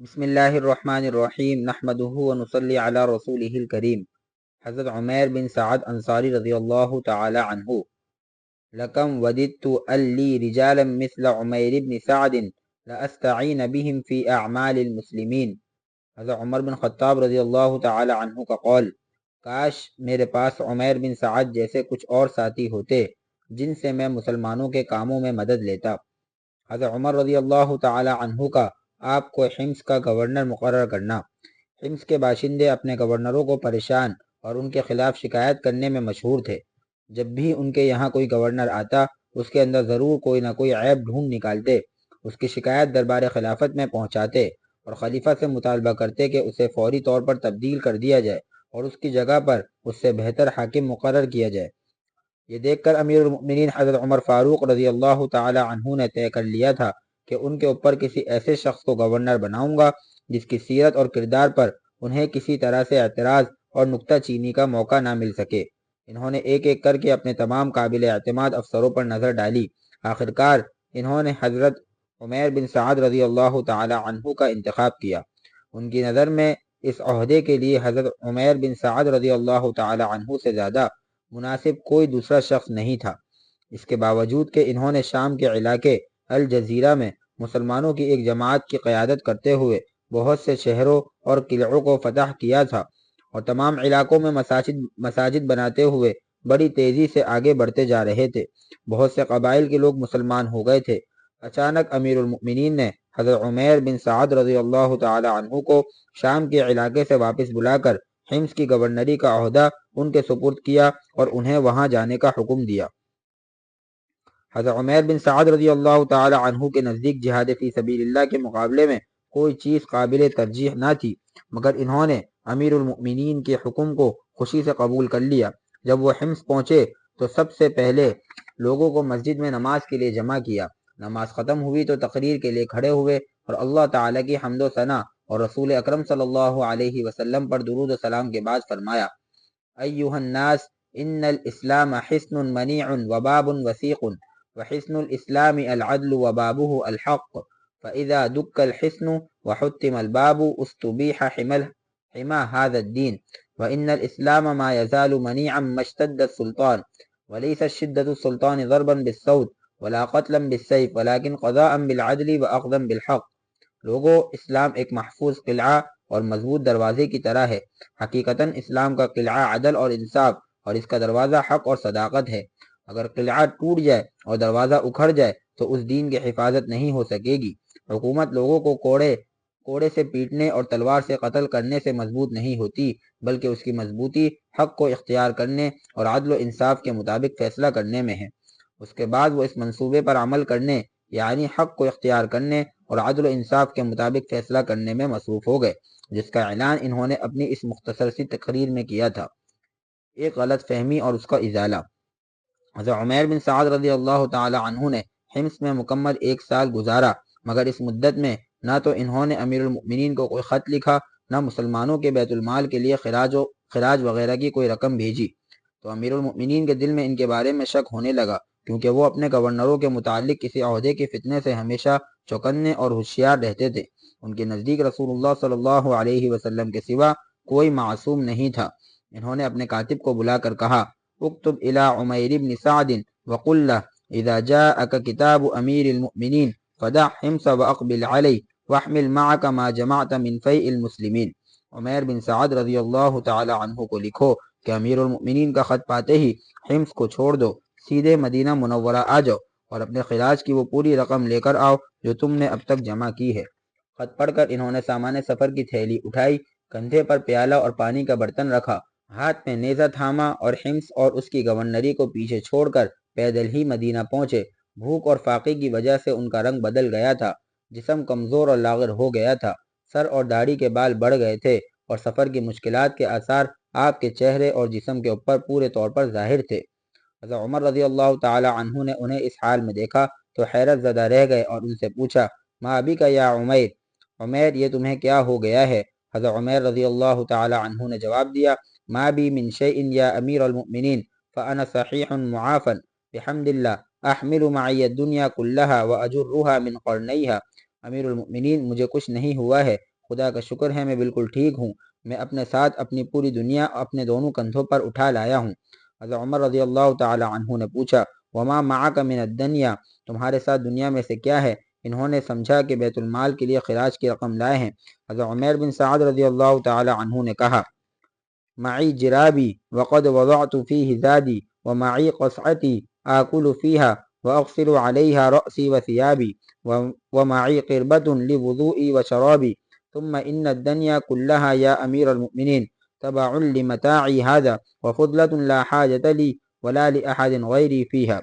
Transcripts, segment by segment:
بسم اللہ الرحمن الرحیم نحمده و نصلی علی رسوله الكریم حضرت عمیر بن سعد انصاری رضی اللہ تعالی عنہ. لکم وددت اللی رجالا مثل عمیر بن سعد لأستعین بهم فی اعمال المسلمین. حضرت عمر بن خطاب رضی اللہ تعالی عنہ کا قول، کاش میرے پاس عمیر بن سعد جیسے کچھ اور ساتھی ہوتے جن سے میں مسلمانوں کے کاموں میں مدد لیتا. حضرت عمر رضی اللہ تعالی عنہ کا آپ کو حمس کا گورنر مقرر کرنا۔ حمس کے باشندے اپنے گورنروں کو پریشان اور ان کے خلاف شکایت کرنے میں مشہور تھے۔ جب بھی ان کے یہاں کوئی گورنر آتا، اس کے اندر ضرور کوئی نہ کوئی عیب ڈھونڈ نکالتے، اس کی شکایت دربار خلافت میں پہنچاتے اور خلیفہ سے مطالبہ کرتے کہ اسے فوری طور پر تبدیل کر دیا جائے اور اس کی جگہ پر اس سے بہتر حاکم مقرر کیا جائے۔ یہ دیکھ کر امیر المؤمنین حضرت عمر فاروق رضی اللہ تعالی عنہ نے طے کر لیا تھا کہ ان کے اوپر کسی ایسے شخص کو گورنر بناؤں گا جس کی سیرت اور کردار پر انہیں کسی طرح سے اعتراض اور نکتہ چینی کا موقع نہ مل سکے۔ انہوں نے ایک ایک کر کے اپنے تمام قابل اعتماد افسروں پر نظر ڈالی۔ آخرکار انہوں نے حضرت عمیر بن سعد رضی اللہ تعالی عنہ کا انتخاب کیا۔ ان کی نظر میں اس عہدے کے لیے حضرت عمیر بن سعد رضی اللہ تعالی عنہ سے زیادہ مناسب کوئی دوسرا شخص نہیں تھا۔ اس کے باوجود کہ انہوں نے شام کے علاقے الجزیرہ میں مسلمانوں کی ایک جماعت کی قیادت کرتے ہوئے بہت سے شہروں اور قلعوں کو فتح کیا تھا اور تمام علاقوں میں مساجد مساجد بناتے ہوئے بڑی تیزی سے آگے بڑھتے جا رہے تھے۔ بہت سے قبائل کے لوگ مسلمان ہو گئے تھے۔ اچانک امیر المؤمنین نے حضرت عمیر بن سعد رضی اللہ تعالی عنہ کو شام کے علاقے سے واپس بلا کر حمس کی گورنری کا عہدہ ان کے سپرد کیا اور انہیں وہاں جانے کا حکم دیا۔ حضرت عمیر بن سعد رضی اللہ تعالی عنہ کے نزدیک جہاد فی سبیل اللہ کے مقابلے میں کوئی چیز قابل ترجیح نہ تھی، مگر انہوں نے امیر المؤمنین کے حکم کو خوشی سے قبول کر لیا۔ جب وہ حمص پہنچے تو سب سے پہلے لوگوں کو مسجد میں نماز کے لیے جمع کیا۔ نماز ختم ہوئی تو تقریر کے لیے کھڑے ہوئے اور اللہ تعالیٰ کی حمد و ثنا اور رسول اکرم صلی اللہ علیہ وسلم پر درود و سلام کے بعد فرمایا ایوہ الناس، ان الاسلام حسن منیع وباب وسیق وحسن الإسلام العدل وبابه الحق. فإذا دك الحسن وحتم الباب استبيح حما هذا الدين. وإن الإسلام ما يزال منيعا ما اشتد السلطان. وليس الشدة السلطان ضربا بالصوت ولا قتلا بالسيف ولكن قضاء بالعدل وأخذا بالحق. لوگو إسلام ایک محفوظ قلعہ اور مضبوط دروازے کی طرح ہے. حقیقتاً اسلام کا قلعہ عدل اور انصاف اور اس کا دروازہ حق اور صداقت ہے. اگر قلعہ ٹوٹ جائے اور دروازہ اکھڑ جائے تو اس دین کی حفاظت نہیں ہو سکے گی۔ حکومت لوگوں کو کوڑے کوڑے سے پیٹنے اور تلوار سے قتل کرنے سے مضبوط نہیں ہوتی، بلکہ اس کی مضبوطی، حق کو اختیار کرنے اور عدل و انصاف کے مطابق فیصلہ کرنے میں ہے۔ اس کے بعد وہ اس منصوبے پر عمل کرنے یعنی حق کو اختیار کرنے اور عدل و انصاف کے مطابق فیصلہ کرنے میں مصروف ہو گئے، جس کا اعلان انہوں نے اپنی اس مختصر سی تقریر میں کیا تھا۔ ایک غلط فہمی اور اس کا ازالہ۔ حضرت عمیر بن سعد رضی اللہ تعالی عنہ نے حمس میں مکمل ایک سال گزارا، مگر اس مدت میں نہ تو انہوں نے امیر المؤمنین کو کوئی خط لکھا، نہ مسلمانوں کے بیت المال کے لیے خراج و خراج وغیرہ کی کوئی رقم بھیجی۔ تو امیر المؤمنین کے دل میں ان کے بارے میں شک ہونے لگا، کیونکہ وہ اپنے گورنروں کے متعلق کسی عہدے کے فتنے سے ہمیشہ چوکنے اور ہوشیار رہتے تھے۔ ان کے نزدیک رسول اللہ صلی اللہ علیہ وسلم کے سوا کوئی معصوم نہیں تھا۔ انہوں نے اپنے کاتب کو بلا کر کہا اکتب الى عمیر بن سعد وقل له اذا جاءك كتاب امیر المؤمنین فدع حمس واقبل علی واحمل معك ما جمعت من فیء المسلمین عمیر بن سعد رضی اللہ تعالی عنہ کو لکھو کہ امیر المؤمنین کا خط پاتے ہی حمس کو چھوڑ دو، سیدھے مدینہ منورہ آ جاؤ اور اپنے خراج کی وہ پوری رقم لے کر آؤ جو تم نے اب تک جمع کی ہے۔ خط پڑھ کر انہوں نے سامان سفر کی تھیلی اٹھائی، کندھے پر پیالہ اور پانی کا برتن رکھا۔ ہاتھ میں نیزہ تھاما اور حمس اور اس کی گورنری کو پیچھے چھوڑ کر پیدل ہی مدینہ پہنچے۔ بھوک اور فاقی کی وجہ سے ان کا رنگ بدل گیا تھا۔ جسم کمزور اور لاغر ہو گیا تھا۔ سر اور داڑھی کے بال بڑھ گئے تھے اور سفر کی مشکلات کے آثار آپ کے چہرے اور جسم کے اوپر پورے طور پر ظاہر تھے۔ حضرت عمر رضی اللہ تعالی عنہ نے انہیں اس حال میں دیکھا تو حیرت زدہ رہ گئے اور ان سے پوچھا ماں ابھی کا یا عمیر؟ عمیر، یہ تمہیں کیا ہو گیا ہے؟ حضرت عمیر رضی اللہ تعالی عنہ نے جواب دیا ما بي من شيء يا أمير المؤمنين، فأنا صحيح معافا بحمد الله أحمل معي الدنيا كلها وأجرها من قرنيها. امیر المؤمنین مجھے کچھ نہیں ہوا ہے. خدا کا شکر ہے، میں بالکل ٹھیک ہوں. میں اپنے ساتھ اپنی پوری دنیا اپنے دونوں کندھوں پر اٹھا لایا ہوں۔ حضرت عمر رضی اللہ تعالی عنہ نے پوچھا، وما معاک من الدنیا تمہارے ساتھ دنیا میں سے کیا ہے؟ انہوں نے سمجھا کہ بیت المال کے لیے خراج کی رقم لائے ہیں۔ حضرت عمیر بن سعد رضی اللہ تعالی عنہ نے کہا معي جرابي وقد وضعت فيه زادي ومعي قصعتي آكل فيها وأغسل عليها رأسي وثيابي ومعي قربة لوضوئي وشرابي. ثم إن الدنيا كلها يا أمير المؤمنين تبع لمتاعي هذا وفضلة لا حاجة لي ولا لأحد غيري فيها.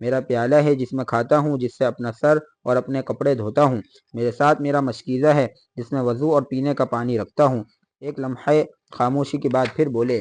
میرا پیالہ ہے جس میں کھاتا ہوں، جس سے اپنا سر اور اپنے کپڑے دھوتا ہوں۔ میرے ساتھ میرا مشکیزہ ہے جس میں وضو اور پینے کا پانی رکھتا ہوں۔ ایک لمحے خاموشی کے بعد پھر بولے،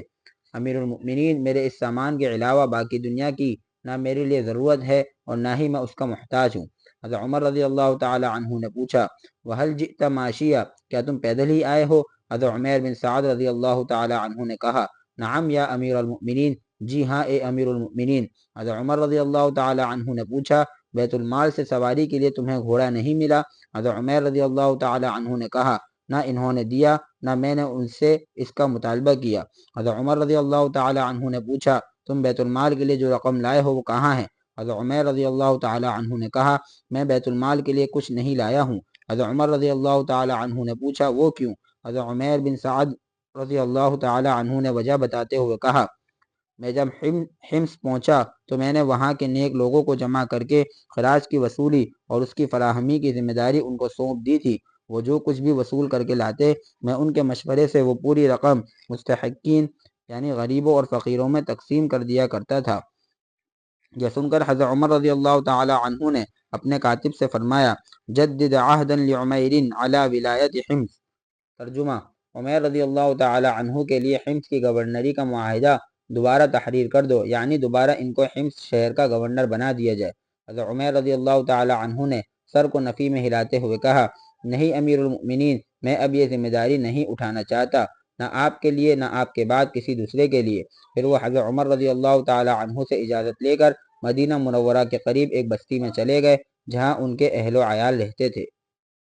امیر المؤمنین، میرے اس سامان کے علاوہ باقی دنیا کی نہ میرے لیے ضرورت ہے اور نہ ہی میں اس کا محتاج ہوں۔ حضرت عمر رضی اللہ تعالی عنہ نے پوچھا وحل جئت ماشیہ کیا تم پیدل ہی آئے ہو؟ حضرت عمیر بن سعد رضی اللہ تعالی عنہ نے کہا، نعم یا امیر المؤمنین جی ہاں اے امیر المؤمنین، حضرت عمر رضی اللہ تعالی عنہ نے پوچھا، بیت المال سے سواری کے لیے تمہیں گھوڑا نہیں ملا؟ حضرت عمیر رضی اللہ تعالی عنہ نے کہا، نہ انہوں نے دیا، نہ میں نے ان سے اس کا مطالبہ کیا۔ حضرت عمر رضی اللہ تعالی عنہ نے پوچھا، تم بیت المال کے لیے جو رقم لائے ہو، وہ کہاں ہے حضرت عمیر رضی اللہ تعالی عنہ نے کہا، میں بیت المال کے لیے کچھ نہیں لایا ہوں۔ حضرت عمر رضی اللہ تعالی عنہ نے پوچھا، وہ کیوں؟ حضرت عمیر بن سعد رضی اللہ تعالی عنہ نے وجہ بتاتے ہوئے کہا میں جب حمس پہنچا تو میں نے وہاں کے نیک لوگوں کو جمع کر کے خراج کی وصولی اور اس کی فراہمی کی ذمہ داری ان کو سونپ دی تھی۔ وہ جو کچھ بھی وصول کر کے لاتے، میں ان کے مشورے سے وہ پوری رقم مستحقین یعنی غریبوں اور فقیروں میں تقسیم کر دیا کرتا تھا۔ یہ سن کر حضرت عمر رضی اللہ تعالی عنہ نے اپنے کاتب سے فرمایا، جدد عہدا لعمیر علی ولایت حمس ترجمہ، عمیر رضی اللہ تعالی عنہ کے لیے حمس کی گورنری کا معاہدہ دوبارہ تحریر کر دو یعنی دوبارہ ان کو حمس شہر کا گورنر بنا دیا جائے۔ حضرت عمیر رضی اللہ تعالی عنہ نے سر کو نفی میں ہلاتے ہوئے کہا، نہیں امیر المؤمنین، میں اب یہ ذمہ داری نہیں اٹھانا چاہتا، نہ آپ کے لیے، نہ آپ کے بعد کسی دوسرے کے لیے پھر وہ حضرت عمر رضی اللہ تعالی عنہ سے اجازت لے کر مدینہ منورہ کے قریب ایک بستی میں چلے گئے، جہاں ان کے اہل و عیال رہتے تھے۔